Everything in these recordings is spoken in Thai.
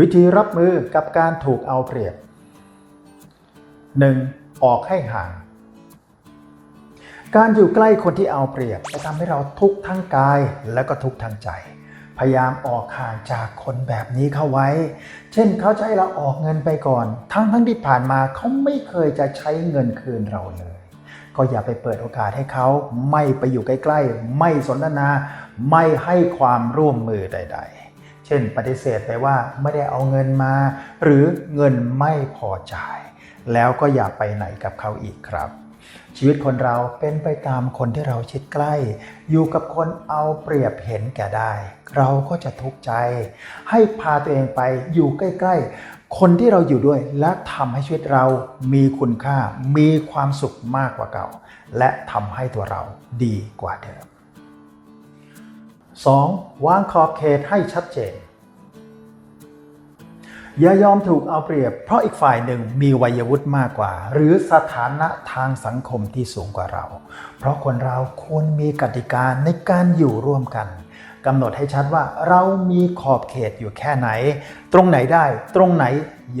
วิธีรับมือกับการถูกเอาเปรียบ 1. ออกให้ห่าง การอยู่ใกล้คนที่เอาเปรียบ จะทำให้เราทุกข์ทั้งกายและก็ทุกข์ทั้งใจ พยายามออกห่างจากคนแบบนี้เข้าไว้ เช่นเขาจะให้เราออกเงินไปก่อน ทั้งทั้งที่ผ่านมาเขาไม่เคยจะใช้เงินคืนเราเลย ก็อย่าไปเปิดโอกาสให้เขาไม่ไปอยู่ใกล้ ๆ ไม่สนทนา ไม่ให้ความร่วมมือใด ๆ เช่น ปฏิเสธไปว่าไม่ได้เอาเงินมา หรือเงินไม่พอจ่าย แล้วก็อย่าไปไหนกับเขาอีกครับ ชีวิตคนเราเป็นไปตามคนที่เราชิดใกล้ อยู่กับคนเอาเปรียบเห็นแก่ได้ เราก็จะทุกข์ใจ ให้พาตัวเองไปอยู่ใกล้ ๆ คนที่เราอยู่ด้วยและทำให้ชีวิตเรามีคุณค่ามีความสุขมากกว่าเก่า และทำให้ตัวเราดีกว่าเดิม 2. วางขอบเขตให้ชัดเจน อย่ายอมถูกเอาเปรียบ เพราะอีกฝ่ายหนึ่งมีวัยวุฒิมากกว่า หรือสถานะทางสังคมที่สูงกว่าเรา เพราะคนเราควรมีกติกาในการอยู่ร่วมกันกำหนดให้ชัดว่าเรามีขอบเขตอยู่แค่ไหน ตรงไหนได้ ตรงไหน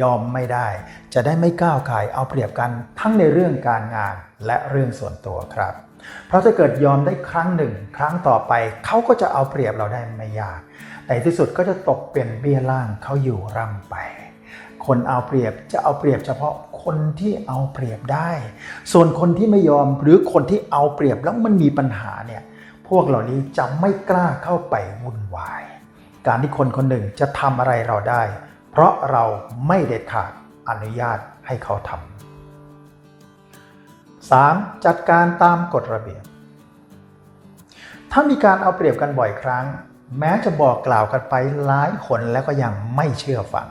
ยอมไม่ได้ จะได้ไม่ก้าวไก่เอาเปรียบกันทั้งในเรื่องการงานและเรื่องส่วนตัวครับ เพราะถ้าเกิดยอมได้ครั้งหนึ่ง ครั้งต่อไปเขาก็จะเอาเปรียบเราได้ไม่ยากแต่ที่สุดก็จะตกเป็นเบี้ยล่างเขาอยู่ร่ำไป คนเอาเปรียบจะเอาเปรียบเฉพาะคนที่เอาเปรียบได้ ส่วนคนที่ไม่ยอมหรือคนที่เอาเปรียบแล้วมันมีปัญหาเนี่ยพวกเหล่านี้จะไม่กล้าเข้าไปวุ่นวาย การที่คนคนหนึ่งจะทำอะไรเราได้ เพราะเราไม่เด็ดขาดอนุญาตให้เขาทำ 3. จัดการตามกฎระเบียบ ถ้ามีการเอาเปรียบกันบ่อยครั้ง แม้จะบอกกล่าวกันไปหลายคนแล้วก็ยังไม่เชื่อฟัง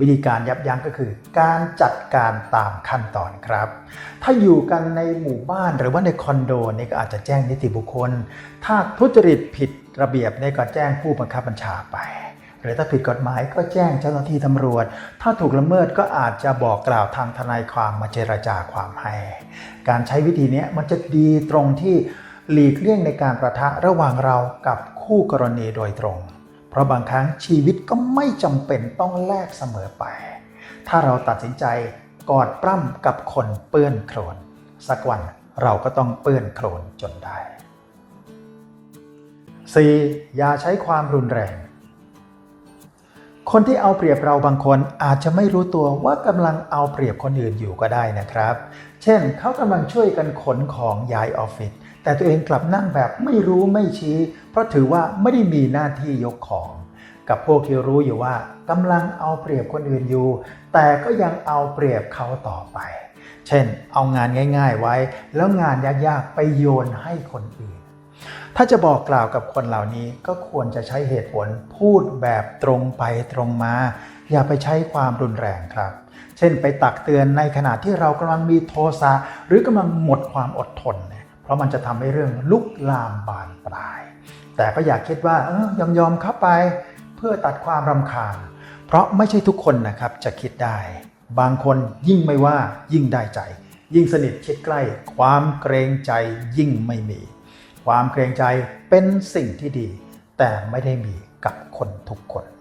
วิธีการยับยั้งก็คือ การจัดการตามขั้นตอนครับ ถ้าอยู่กันในหมู่บ้านหรือว่าในคอนโดนี่ก็อาจจะแจ้งนิติบุคคล ถ้าทุจริตผิดระเบียบนี่ก็แจ้งผู้บังคับบัญชาไป หรือถ้าผิดกฎหมายก็แจ้งเจ้าหน้าที่ตำรวจ ถ้าถูกละเมิดก็อาจจะบอกกล่าวทางทนายความมาเจรจาความให้ การใช้วิธีนี้มันจะดีตรงที่หลีกเลี่ยงในการประทะระหว่างเรากับคู่กรณีโดยตรง เพราะบางครั้งชีวิตก็ไม่จำเป็นต้องแลกเสมอไป ถ้าเราตัดสินใจกอดปล้ำกับคนเปื้อนโคลนสักวันเราก็ต้องเปื้อนโคลนจนได้ 4. อย่าใช้ความรุนแรง คนที่เอาเปรียบเราบางคนอาจจะไม่รู้ตัวว่ากำลังเอาเปรียบคนอื่นอยู่ก็ได้นะครับ เช่นเขากำลังช่วยกันขนของย้ายออฟฟิศแต่ตัวเองกลับนั่งแบบไม่รู้ไม่ชี้ เพราะถือว่าไม่ได้มีหน้าที่ยกของ กับพวกที่รู้อยู่ว่ากำลังเอาเปรียบคนอื่นอยู่ แต่ก็ยังเอาเปรียบเขาต่อไป เช่น เอางานง่าย ๆ ไว้ แล้วงานยากๆไปโยนให้คนอื่น ถ้าจะบอกกล่าวกับคนเหล่านี้ก็ควรจะใช้เหตุผลพูดแบบตรงไปตรงมา อย่าไปใช้ความรุนแรงครับ เช่นไปตักเตือนในขณะที่เรากำลังมีโทสะหรือกำลังหมดความอดทนเนี่ยเพราะมันจะทำให้เรื่องลุกลามบานปลาย แต่ก็อยากคิดว่าเออยอมยอมเข้าไป เพื่อตัดความรำคาญ เพราะไม่ใช่ทุกคนนะครับจะคิดได้ บางคนยิ่งไม่ว่ายิ่งได้ใจ ยิ่งสนิทชิดใกล้ ความเกรงใจยิ่งไม่มี ความเกรงใจเป็นสิ่งที่ดี แต่ไม่ได้มีกับคนทุกคน